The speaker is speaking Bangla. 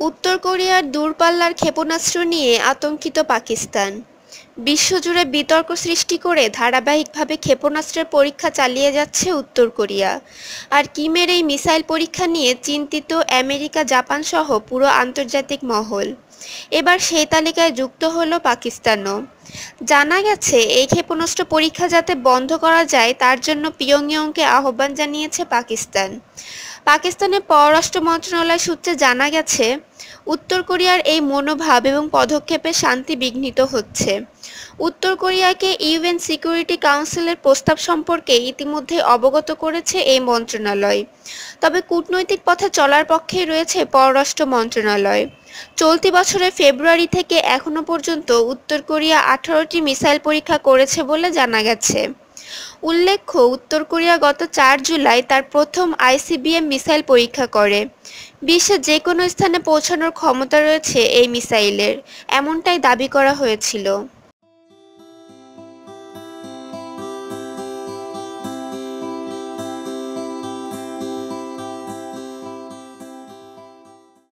উত্তর কোরিয়ার দূরপাল্লার ক্ষেপণাস্ত্র নিয়ে আতঙ্কিত পাকিস্তান। বিশ্বজুড়ে বিতর্ক সৃষ্টি করে ধারাবাহিকভাবে ক্ষেপণাস্ত্রের পরীক্ষা চালিয়ে যাচ্ছে উত্তর কোরিয়া। আর কিমের এই মিসাইল পরীক্ষা নিয়ে চিন্তিত আমেরিকা, জাপান সহ পুরো আন্তর্জাতিক মহল। এবার সেই তালিকায় যুক্ত হলো পাকিস্তানও। জানা গেছে, এই ক্ষেপণাস্ত্র পরীক্ষা যাতে বন্ধ করা যায়, তার জন্য পিয়ংইয়ংকে আহ্বান জানিয়েছে পাকিস্তান। পাকিস্তানের পররাষ্ট্র মন্ত্রণালয় সূত্রে জানা গেছে, উত্তর কোরিয়ার এই মনোভাব এবং পদক্ষেপে শান্তি বিঘ্নিত হচ্ছে। উত্তর কোরিয়াকে ইউএন সিকিউরিটি কাউন্সিলের প্রস্তাব সম্পর্কে ইতিমধ্যে অবগত করেছে এই মন্ত্রণালয়। তবে কূটনৈতিক পথে চলার পক্ষেই রয়েছে পররাষ্ট্র মন্ত্রণালয়। চলতি বছরের ফেব্রুয়ারি থেকে এখনও পর্যন্ত উত্তর কোরিয়া আঠারোটি মিসাইল পরীক্ষা করেছে বলে জানা গেছে। উল্লেখ্য, উত্তর কোরিয়া গত চার জুলাই তার প্রথম আইসিবিএম মিসাইল পরীক্ষা করে। বিশ্বে যে কোনো স্থানে পৌঁছানোর ক্ষমতা রয়েছে এই মিসাইলের, এমনটাই দাবি করা হয়েছিল।